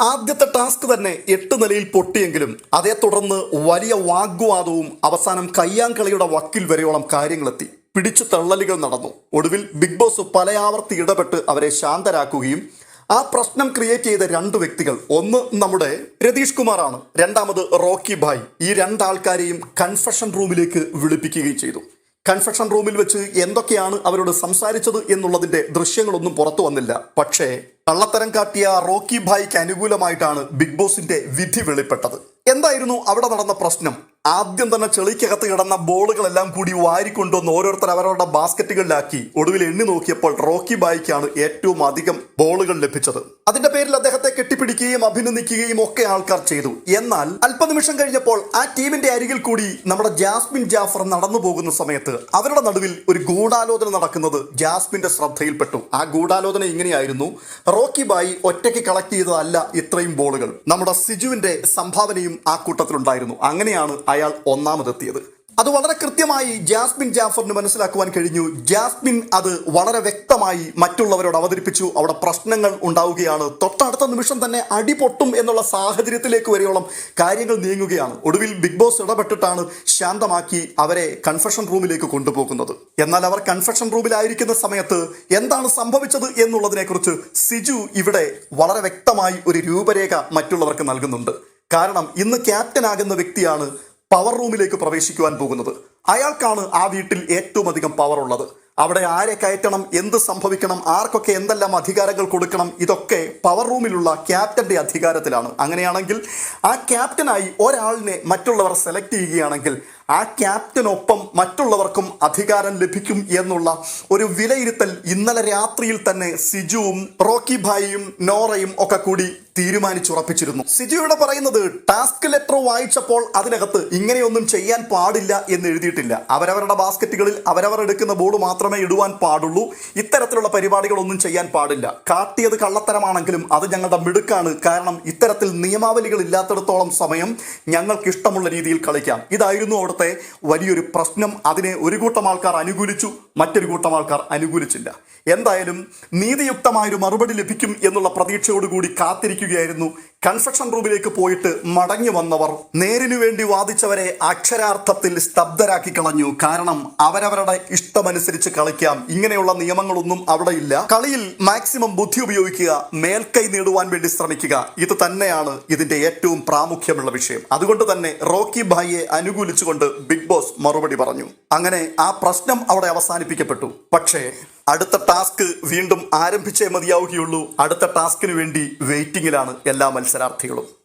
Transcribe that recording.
ആദ്യത്തെ ടാസ്ക് തന്നെ എട്ട് നിലയിൽ പൊട്ടിയെങ്കിലും അതേ തുടർന്ന് വലിയ വാഗ്വാദവും അവസാനം കയ്യാങ്കളിയുടെ വക്കിൽ വരെയോളം കാര്യങ്ങളെത്തി. പിടിച്ചു തള്ളലുകൾ നടന്നു. ഒടുവിൽ ബിഗ് ബോസ് പലയാവർത്തി ഇടപെട്ട് അവരെ ശാന്തരാക്കുകയും ആ പ്രശ്നം ക്രിയേറ്റ് ചെയ്ത രണ്ട് വ്യക്തികൾ ഒന്ന് നമ്മുടെ രതീഷ് കുമാറാണ്. രണ്ടാമത് റോക്കി ഭായ്. ഈ രണ്ടാൾക്കാരെയും കൺഫഷൻ റൂമിലേക്ക് വിളിപ്പിക്കുകയും ചെയ്തു. കൺഫെഷൻ റൂമിൽ വെച്ച് എന്തൊക്കെയാണ് അവരോട് സംസാരിച്ചത് എന്നുള്ളതിന്റെ ദൃശ്യങ്ങളൊന്നും പുറത്തു വന്നില്ല. പക്ഷേ കള്ളത്തരം കാട്ടിയ റോക്കി ഭായിക്ക് അനുകൂലമായിട്ടാണ് ബിഗ് ബോസിന്റെ വിധി വെളിപ്പെട്ടത്. എന്തായിരുന്നു അവിടെ നടന്ന പ്രശ്നം? ആദ്യം തന്നെ ചെളിക്കകത്ത് കിടന്ന ബോളുകളെല്ലാം കൂടി വാരിക്കൊണ്ടുവന്ന് ഓരോരുത്തർ അവരവരുടെ ബാസ്ക്കറ്റുകളിലാക്കി. ഒടുവിൽ എണ്ണി നോക്കിയപ്പോൾ റോക്കി ബായിക്കാണ് ഏറ്റവും അധികം ബോളുകൾ ലഭിച്ചത്. അതിന്റെ പേരിൽ അദ്ദേഹത്തെ കെട്ടിപ്പിടിക്കുകയും അഭിനന്ദിക്കുകയും ഒക്കെ ആൾക്കാർ ചെയ്തു. എന്നാൽ അല്പനിമിഷം കഴിഞ്ഞപ്പോൾ ആ ടീമിന്റെ അരികിൽ കൂടി നമ്മുടെ ജാസ്മിൻ ജാഫർ നടന്നു പോകുന്ന സമയത്ത് അവരുടെ നടുവിൽ ഒരു ഗൂഢാലോചന നടക്കുന്നത് ജാസ്മിന്റെ ശ്രദ്ധയിൽപ്പെട്ടു. ആ ഗൂഢാലോചന ഇങ്ങനെയായിരുന്നു. റോക്കി ബായി ഒറ്റയ്ക്ക് കളക്ട് ചെയ്തതല്ല ഇത്രയും ബോളുകൾ നമ്മുടെ സിജുവിന്റെ സംഭാവനയും ആ കൂട്ടത്തിലുണ്ടായിരുന്നു. അങ്ങനെയാണ് അയാൾ ഒന്നാമതെത്തിയത്. അത് വളരെ കൃത്യമായി ജാസ്മിൻ ജാഫറിന് മനസ്സിലാക്കുവാൻ കഴിഞ്ഞു. ജാസ്മിൻ അത് വളരെ വ്യക്തമായി മറ്റുള്ളവരോട് അവതരിപ്പിച്ചു. അവിടെ പ്രശ്നങ്ങൾ ഉണ്ടാവുകയാണ്. തൊട്ടടുത്ത നിമിഷം തന്നെ അടി പൊട്ടും എന്നുള്ള സാഹചര്യത്തിലേക്ക് വരെയോളം കാര്യങ്ങൾ നീങ്ങുകയാണ്. ഒടുവിൽ ബിഗ് ബോസ് ഇടപെട്ടിട്ടാണ് ശാന്തമാക്കി അവരെ കൺഫെഷൻ റൂമിലേക്ക് കൊണ്ടുപോകുന്നത്. എന്നാൽ അവർ കൺഫെഷൻ റൂമിലായിരിക്കുന്ന സമയത്ത് എന്താണ് സംഭവിച്ചത് എന്നുള്ളതിനെക്കുറിച്ച് സിജു ഇവിടെ വളരെ വ്യക്തമായി ഒരു രൂപരേഖ മറ്റുള്ളവർക്ക് നൽകുന്നുണ്ട്. കാരണം ഇന്ന് ക്യാപ്റ്റൻ ആകുന്ന വ്യക്തിയാണ് പവർ റൂമിലേക്ക് പ്രവേശിക്കുവാൻ പോകുന്നത്. അയാൾക്കാണ് ആ വീട്ടിൽ ഏറ്റവും അധികം പവർ ഉള്ളത്. അവിടെ ആരെ കയറ്റണം എന്ത് സംഭവിക്കണം ആർക്കൊക്കെ എന്തെല്ലാം അധികാരങ്ങൾ കൊടുക്കണം ഇതൊക്കെ പവർ റൂമിലുള്ള ക്യാപ്റ്റന്റെ അധികാരത്തിലാണ്. അങ്ങനെയാണെങ്കിൽ ആ ക്യാപ്റ്റനായി ഒരാളിനെ മറ്റുള്ളവർ സെലക്ട് ചെയ്യുകയാണെങ്കിൽ ആ ക്യാപ്റ്റനൊപ്പം മറ്റുള്ളവർക്കും അധികാരം ലഭിക്കും എന്നുള്ള ഒരു വിലയിരുത്തൽ ഇന്നലെ രാത്രിയിൽ തന്നെ സിജുവും റോക്കി ഭായിയും നോറയും ഒക്കെ കൂടി തീരുമാനിച്ചുറപ്പിച്ചിരുന്നു. സിജുവിടെ പറയുന്നത് ടാസ്ക് ലെറ്റർ വായിച്ചപ്പോൾ അതിനകത്ത് ഇങ്ങനെയൊന്നും ചെയ്യാൻ പാടില്ല എന്ന് എഴുതിയിട്ടില്ല. അവരവരുടെ ബാസ്ക്കറ്റുകളിൽ അവരവർ എടുക്കുന്ന ബോർഡ് മാത്രമേ ഇടുവാൻ പാടുള്ളൂ. ഇത്തരത്തിലുള്ള പരിപാടികളൊന്നും ചെയ്യാൻ പാടില്ല. കാട്ടിയത് കള്ളത്തരമാണെങ്കിലും അത് ഞങ്ങളുടെ മിടുക്കാണ്. കാരണം ഇത്തരത്തിൽ നിയമാവലികൾ ഇല്ലാത്തിടത്തോളം സമയം ഞങ്ങൾക്ക് ഇഷ്ടമുള്ള രീതിയിൽ കളിക്കാം. ഇതായിരുന്നു അവിടുത്തെ വലിയൊരു പ്രശ്നം അതിനെ ഒരു കൂട്ടം ആൾക്കാർ അനുകൂലിച്ചു മറ്റൊരു കൂട്ടം ആൾക്കാർ അനുകൂലിച്ചില്ല. എന്തായാലും നീതിയുക്തമായൊരു മറുപടി ലഭിക്കും എന്നുള്ള പ്രതീക്ഷയോടുകൂടി കാത്തിരിക്കുകയായിരുന്നു കൺസ്ട്രക്ഷൻ റൂമിലേക്ക് പോയിട്ട് മടങ്ങി വന്നവർ നേരിനു വേണ്ടി വാദിച്ചവരെ അക്ഷരാർത്ഥത്തിൽ സ്തബ്ധരാക്കി കളഞ്ഞു. കാരണം അവരവരുടെ ഇഷ്ടമനുസരിച്ച് കളിക്കാം. ഇങ്ങനെയുള്ള നിയമങ്ങളൊന്നും അവിടെ ഇല്ല. കളിയിൽ മാക്സിമം ബുദ്ധി ഉപയോഗിക്കുക മേൽക്കൈ നേടുവാൻ വേണ്ടി ശ്രമിക്കുക. ഇത് തന്നെയാണ് ഇതിന്റെ ഏറ്റവും പ്രാമുഖ്യമുള്ള വിഷയം. അതുകൊണ്ട് തന്നെ റോക്കി ഭായിയെ അനുകൂലിച്ചുകൊണ്ട് ബിഗ് ബോസ് മറുപടി പറഞ്ഞു. അങ്ങനെ ആ പ്രശ്നം അവിടെ അവസാനിപ്പിക്കപ്പെട്ടു. പക്ഷേ അടുത്ത ടാസ്ക് വീണ്ടും ആരംഭിച്ചേ മതിയാവുകയുള്ളൂ. അടുത്ത ടാസ്കിന് വേണ്ടി വെയിറ്റിംഗിലാണ് എല്ലാ മത്സരാർത്ഥികളും.